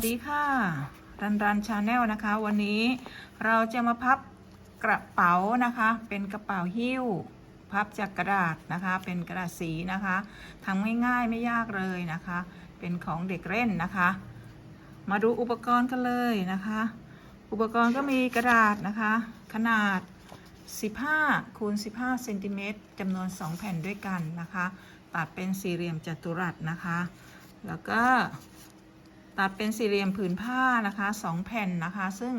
วัสดีค่ะ รันรันชาแนลนะคะ วันนี้เราจะมาพับกระเป๋านะคะ เป็นกระเป๋าหิ้ว พับจากกระดาษนะคะ เป็นกระดาษสีนะคะทำง่ายๆไม่ยากเลยนะคะ เป็นของเด็กเล่นนะคะ มาดูอุปกรณ์กันเลยนะคะ อุปกรณ์ก็มีกระดาษนะคะ ขนาด 15คูณ15เซนติเมตรจำนวน 2 แผ่นด้วยกันนะคะ ตัดเป็นสี่เหลี่ยมจัตุรัสนะคะ แล้วก็ ตัดเป็นสี่เหลี่ยมผืนผ้านะคะ2แผ่นนะคะ ซึ่ง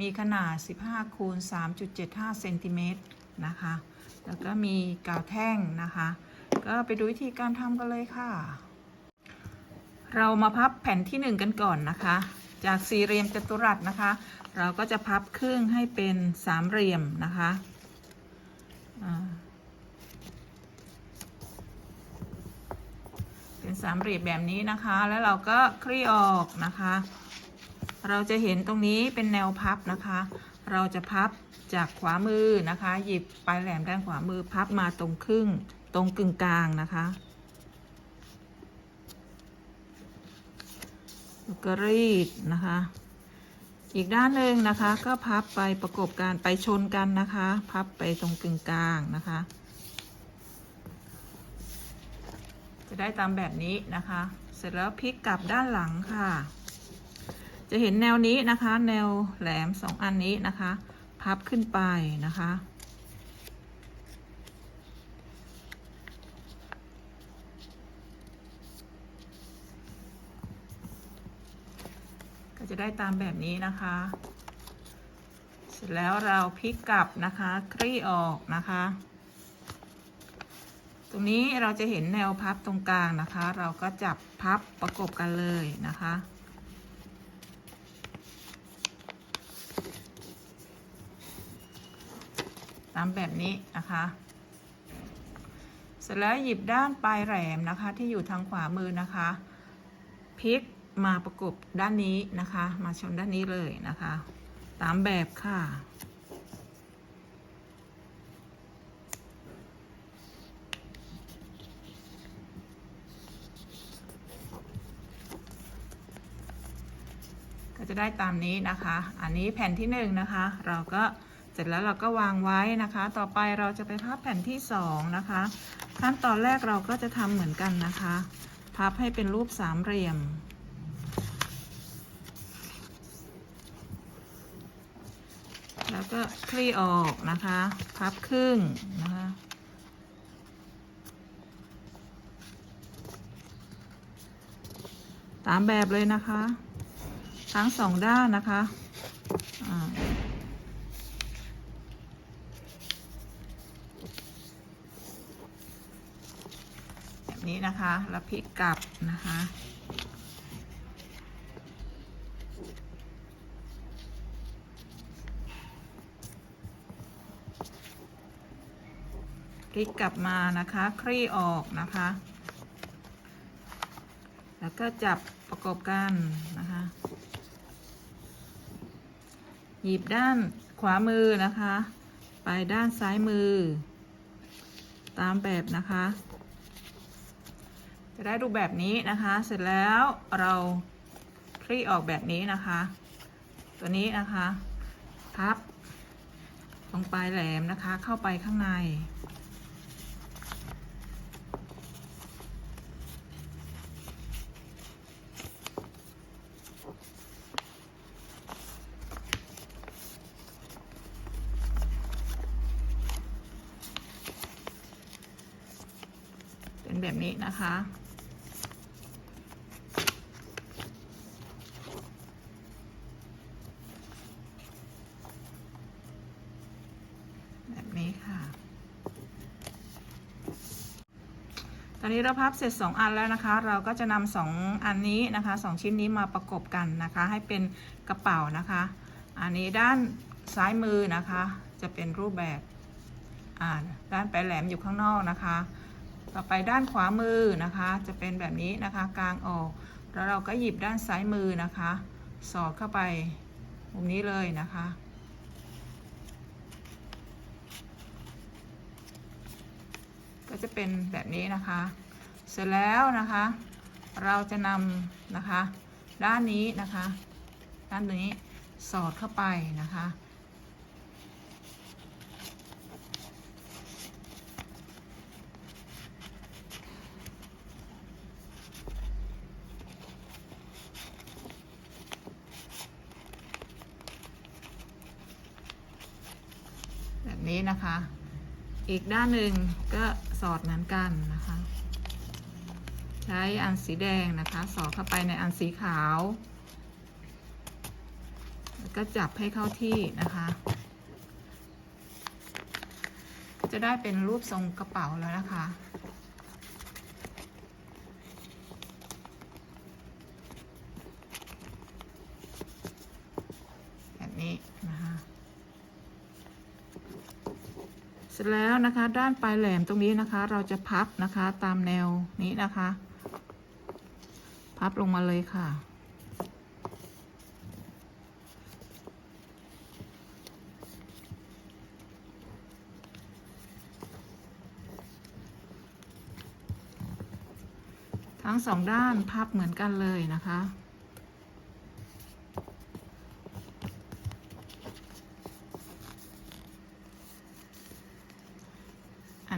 มีขนาด 15คูณ3.75เซนติเมตรนะคะ แล้วก็มีกาวแท่งนะคะ ก็ไปดูวิธีการทำกันเลยค่ะ เรามาพับแผ่นที่ 1 กันก่อนนะคะ จากสี่เหลี่ยมจัตุรัสนะคะ เราก็จะพับครึ่งให้เป็นสามเหลี่ยมนะคะอ่า เป็นสามเหลี่ยมแบบนี้นะคะ แล้วเราก็คลี่ออกนะคะ เราจะเห็นตรงนี้เป็นแนวพับนะคะ เราจะพับจากขวามือนะคะ หยิบปลายแหลมด้านขวามือพับมาตรงครึ่งตรงกึ่งกลางนะคะแล้วก็รีดนะคะ อีกด้านหนึ่งนะคะก็พับไปประกบกันไปชนกันนะคะ พับไปตรงกึ่งกลางนะคะ จะได้ตามแบบนี้นะคะ เสร็จแล้วพลิกกลับด้านหลังค่ะ จะเห็นแนวนี้นะคะ แนวแหลมสองอันนี้นะคะ พับขึ้นไปนะคะ ก็จะได้ตามแบบนี้นะคะ เสร็จแล้วเราพลิกกลับนะคะ คลี่ออกนะคะ ตรงนี้เราจะเห็นแนวพับตรงกลางนะคะ เราก็จับพับประกบกันเลยนะคะ ตามแบบนี้นะคะ เสร็จแล้วหยิบด้านปลายแหลมนะคะ ที่อยู่ทางขวามือนะคะพลิกมาประกบด้านนี้นะคะ มาชนด้านนี้เลยนะคะ ตามแบบค่ะ ก็จะได้ตามนี้นะคะ อันนี้แผ่นที่หนึ่งนะคะ เราก็เสร็จแล้วเราก็วางไว้นะคะ ต่อไปเราจะไปพับแผ่นที่สองนะคะ ขั้นตอนแรกเราก็จะทำเหมือนกันนะคะ พับให้เป็นรูปสามเหลี่ยม แล้วก็คลี่ออกนะคะ พับครึ่งนะคะตามแบบเลยนะคะ ทั้งสองด้านนะคะแบบนี้นะคะ แล้วพลิกกลับนะคะพลิกกลับมานะคะ คลี่ออกนะคะ แล้วก็จับประกบกันนะคะ หยิบด้านขวามือนะคะ ไปด้านซ้ายมือ ตามแบบนะคะ จะได้รูปแบบนี้นะคะ เสร็จแล้วเราคลี่ออกแบบนี้นะคะ ตัวนี้นะคะ พับ ลงปลายแหลมนะคะ เข้าไปข้างใน เป็ นแบบนี้นะคะ แบบนี้ค่ะ ตอนนี้เราพับเสร็จ 2 อันแล้วนะคะ เราก็จะนำสองอันนี้นะคะสองชิ้นนี้มาประกบกันนะคะ ให้เป็นกระเป๋านะคะ อันนี้ด้านซ้ายมือนะคะ จะเป็นรูปแบบด้านปลายแหลมอยู่ข้างนอกนะคะ ต่อไปด้านขวามือนะคะ จะเป็นแบบนี้นะคะกลางออก แล้วเราก็หยิบด้านซ้ายมือนะคะ สอดเข้าไปมุมนี้เลยนะคะ ก็จะเป็นแบบนี้นะคะ เสร็จแล้วนะคะ เราจะนำนะคะ ด้านนี้นะคะ ด้านนี้สอดเข้าไปนะคะ นี้นะคะ อีกด้านหนึ่งก็สอดเหมือนกันนะคะ ใช้อันสีแดงนะคะ สอดเข้าไปในอันสีขาว แล้วก็จับให้เข้าที่นะคะ จะได้เป็นรูปทรงกระเป๋าแล้วนะคะ แบบนี้นะคะ เส ร็จแล้วนะคะด้านปลายแหลมตรงนี้นะคะ เราจะพับนะคะตามแนวนี้นะคะ พับลงมาเลยค่ะ ทั้งสองด้านพับเหมือนกันเลยนะคะ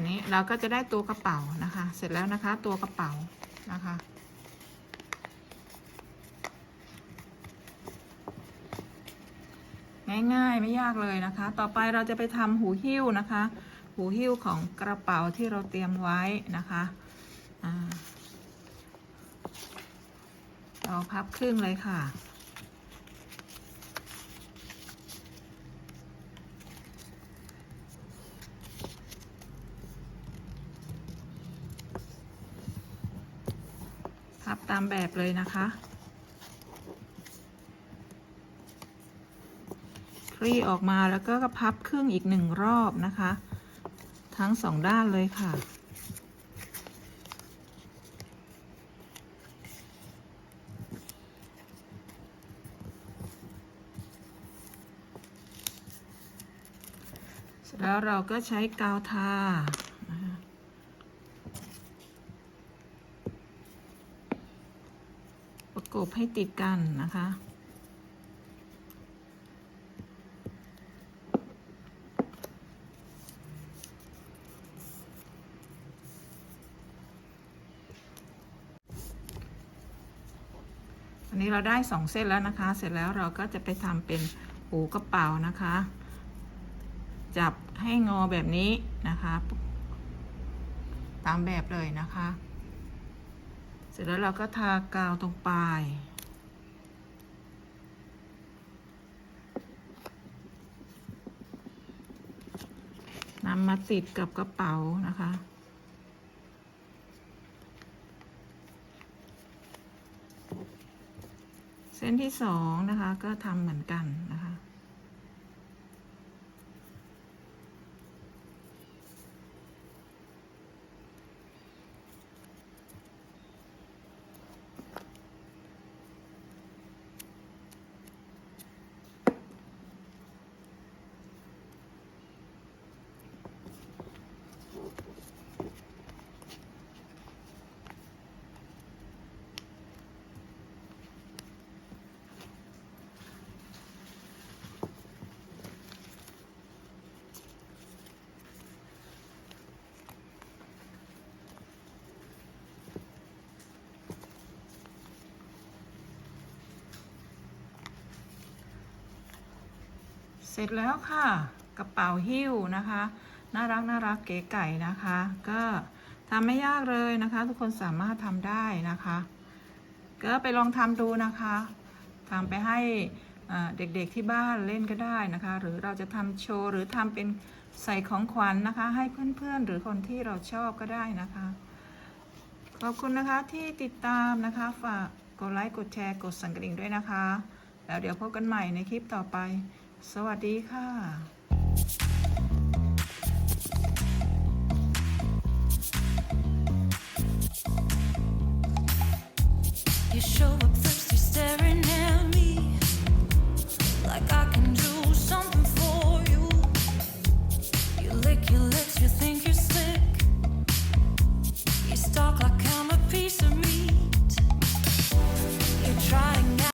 นี้เราก็จะได้ตัวกระเป๋านะคะ เสร็จแล้วนะคะ ตัวกระเป๋านะคะ ง่ายๆไม่ยากเลยนะคะ ต่อไปเราจะไปทำหูหิ้วนะคะ หูหิ้วของกระเป๋าที่เราเตรียมไว้นะคะเราพับครึ่งเลยค่ะ พับตามแบบเลยนะคะ คลี่ออกมาแล้วก็พับครึ่งอีกหนึ่งรอบนะคะ ทั้งสองด้านเลยค่ะแล้วเราก็ใช้กาวทานะคะ ประก บให้ติดกันนะคะ อันนี้เราได้สองเส้นแล้วนะคะ เสร็จแล้วเราก็จะไปทำเป็นหูกระเป๋านะคะ จับให้งอแบบนี้นะคะ ตามแบบเลยนะคะ เสร็จแล้วเราก็ทากาวตรงปลาย นำมาติดกับกระเป๋านะคะเส้นที่สองนะคะก็ทำเหมือนกันนะคะ เสร็จแล้วค่ะกระเป๋าหิ้วนะคะ น่ารักน่ารักเก๋ไก่นะคะ ก็ทำไม่ยากเลยนะคะ ทุกคนสามารถทำได้นะคะ ก็ไปลองทำดูนะคะทำไปให้เด็กๆที่บ้านเล่นก็ได้นะคะ หรือเราจะทำโชว์หรือทำเป็นใส่ของขวัญนนะคะ ให้เพื่อนๆ หรือคนที่เราชอบก็ได้นะคะ ขอบคุณนะคะที่ติดตามนะคะ ฝากกดไลค์กดแชร์กดสั่นกระดิ่งด้วยนะคะ แล้วเดี๋ยวพบกันใหม่ในคลิปต่อไป สวัสดีค่ะ